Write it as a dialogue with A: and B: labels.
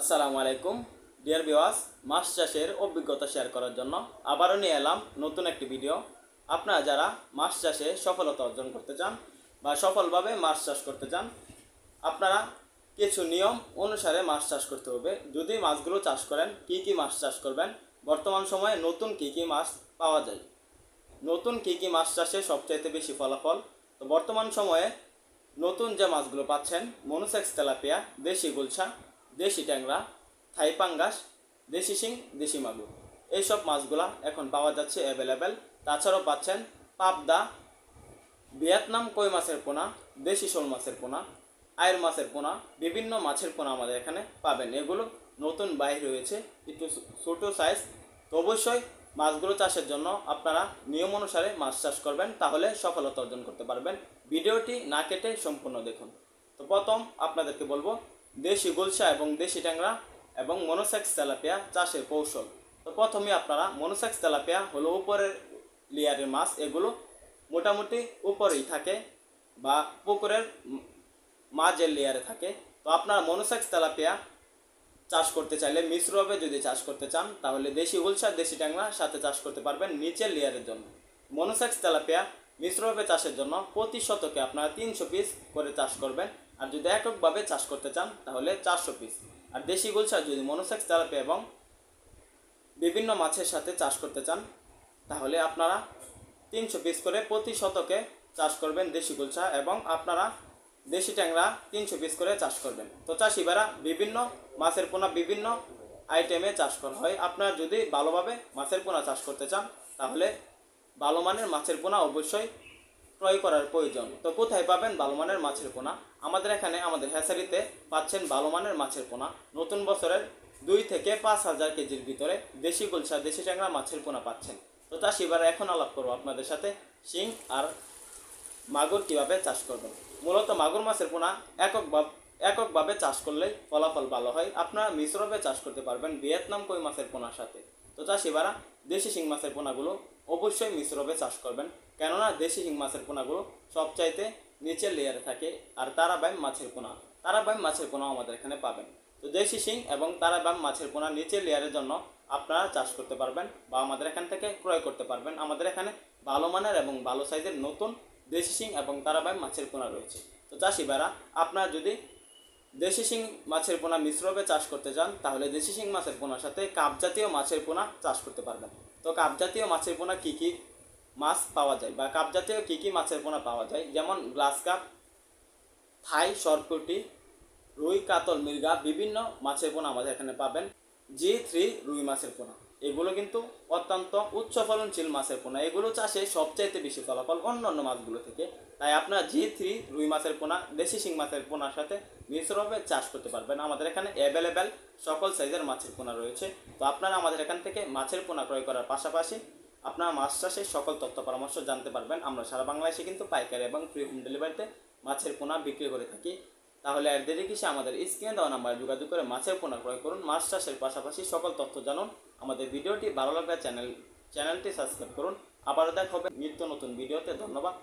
A: আসসালামু আলাইকুম। ডিয়ার বিওয়াস মাছ চাষের অভিজ্ঞতা শেয়ার করার জন্য আবারও নিয়ে এলাম নতুন একটি ভিডিও আপনারা যারা মাছ চাষে সফলতা অর্জন করতে চান বা সফলভাবে মাছ চাষ করতে চান, আপনারা কিছু নিয়ম অনুসারে মাছ চাষ করতে হবে। যদি মাছগুলো চাষ করেন, কি কি মাছ চাষ করবেন? বর্তমান সময়ে নতুন কি কি মাছ পাওয়া যায়? নতুন কী কী মাছ চাষে সবচাইতে বেশি ফলাফল? তো বর্তমান সময়ে নতুন যে মাছগুলো পাচ্ছেন মনুসেক্স তেলাপিয়া, দেশি গুলছা দেশি ট্যাংরা, থাই পাঙ্গাস, দেশি শিং, দেশি মাগুর। এইসব মাছগুলা এখন পাওয়া যাচ্ছে অ্যাভেলেবেল তাছাড়াও পাচ্ছেন পাবদা, ভিয়েতনাম কই মাছের পোনা, দেশি শোল মাছের পোনা আয়ের মাছের পোনা, বিভিন্ন মাছের পোনা আমাদের এখানে পাবেন। এগুলো নতুন বাইর হয়েছে, একটু ছোটো সাইজ তো অবশ্যই মাছগুলো চাষের জন্য আপনারা নিয়ম অনুসারে মাছ চাষ করবেন, তাহলে সফলতা অর্জন করতে পারবেন। ভিডিওটি না কেটে সম্পূর্ণ দেখুন। তো প্রথম আপনাদেরকে বলব দেশি গুলশা এবং দেশি ট্যাংরা এবং মনোসেক্স তেলাপিয়া চাষের কৌশল। তো প্রথমে আপনারা মনোসেক্স তেলাপিয়া হলো উপরের লেয়ারের মাছ, এগুলো মোটামুটি উপরেই থাকে বা পুকুরের মাঝের লেয়ারে থাকে। তো আপনারা মনোসেক্স তেলাপিয়া চাষ করতে চাইলে মিশ্রভাবে যদি চাষ করতে চান, তাহলে দেশি গুলশা, দেশি ট্যাংরা সাথে চাষ করতে পারবেন নিচের লেয়ারের জন্য। মনোসেক্স তেলাপিয়া মিশ্রভাবে চাষের জন্য প্রতি শতকে আপনারা তিনশো পিস করে চাষ করবেন। আর যদি এককভাবে চাষ করতে চান, তাহলে চারশো পিস আর দেশি গুলশা যদি মনোসেক্স তেলাপিয়া এবং বিভিন্ন মাছের সাথে চাষ করতে চান, তাহলে আপনারা তিনশো পিস করে প্রতি শতকে চাষ করবেন দেশি গুলশা এবং আপনারা দেশি ট্যাংরা তিনশো পিস করে চাষ করবেন। তো চাষিবারা বিভিন্ন মাছের পোনা বিভিন্ন আইটেমে চাষ করা হয়। আপনারা যদি ভালোভাবে মাছের পোনা চাষ করতে চান, তাহলে ভালো মানের মাছের পোনা অবশ্যই ক্রয় করার প্রয়োজন। তো কোথায় পাবেন ভালো মানের মাছের পোনা? আমাদের এখানে আমাদের হ্যাচারিতে পাচ্ছেন ভালো মানের মাছের পোনা। নতুন বছরের দুই থেকে পাঁচ হাজার কেজির ভিতরে দেশি গুলশা, দেশি ট্যাংরা মাছের পোনা পাচ্ছেন। তো চাষিবারা এখন আলাপ করব আপনাদের সাথে। শিং আর মাগুর কীভাবে চাষ করবেন? মূলত মাগুর মাছের পোনা এককভাবে এককভাবে চাষ করলে ফলাফল ভালো হয়। আপনারা মিশ্রভাবে চাষ করতে পারবেন ভিয়েতনাম কই মাছের পোনার সাথে। তো চাষিবারা দেশি শিং মাছের পোনাগুলো অবশ্যই মিশ্রভাবে চাষ করবেন। কেননা দেশি শিং মাছের পোনাগুলো সবচাইতে নিচের লেয়ারে থাকে আর তারাবাইম মাছের পোনা। তারাবাইম মাছের পোনা আমাদের এখানে পাবেন। তো দেশি শিং এবং তারাবাইম মাছের পোনা নিচের লেয়ারের জন্য আপনারা চাষ করতে পারবেন বা আমাদের এখান থেকে ক্রয় করতে পারবেন। আমাদের এখানে ভালো মানের এবং ভালো সাইজের নতুন দেশি শিং এবং তারাবাইম মাছের পোনা রয়েছে। তো চাষিবারা আপনারা যদি দেশি শিং মাছের পোনা মিশ্রভাবে চাষ করতে চান, তাহলে দেশি শিং মাছের পোনার সাথে কাপ জাতীয় মাছের পোনা চাষ করতে পারবেন। তো কাপ জাতীয় মাছের পোনা কী কী মাছ পাওয়া যায় বা কাপ জাতীয় কী কী মাছের পোনা পাওয়া যায়? যেমন গ্লাস কাপ থাই, সরপুটি, রুই, কাতল মির্গা বিভিন্ন মাছের পোনা আমাদের এখানে পাবেন। জি থ্রি রুই মাছের পোনা। এগুলো কিন্তু অত্যন্ত উচ্চ ফলনশীল মাছের পোনা। এগুলো চাষে সবচাইতে বেশি ফলাফল অন্য অন্য মাছগুলো থেকে। তাই আপনারা জি থ্রি, রুই মাছের পোনা, দেশি শিং মাছের পোনার সাথে মিশ্রভাবে চাষ করতে পারবেন। আমাদের এখানে অ্যাভেলেবেল সকল সাইজের মাছের পোনা রয়েছে। তো আপনারা আমাদের এখান থেকে মাছের পোনা ক্রয় করার পাশাপাশি আপনারা মাছ চাষের সকল তথ্য পরামর্শ জানতে পারবেন। আমরা সারা বাংলাদেশে কিন্তু পাইকারি এবং ফ্রি হোম ডেলিভারিতে মাছের পোনা বিক্রি করে থাকি। তাহলে আর দেরি কিসে আমাদের স্ক্রিনে দেওয়া নাম্বারে যোগাযোগ করে মাছের পোনা ক্রয় করুন। মাছ চাষের পাশাপাশি সকল তথ্য জানুন। আমাদের ভিডিওটি ভালো লাগলে চ্যানেল চ্যানেলটি সাবস্ক্রাইব করুন। আবারও দেখা হবে নিত্য নতুন ভিডিওতে। ধন্যবাদ।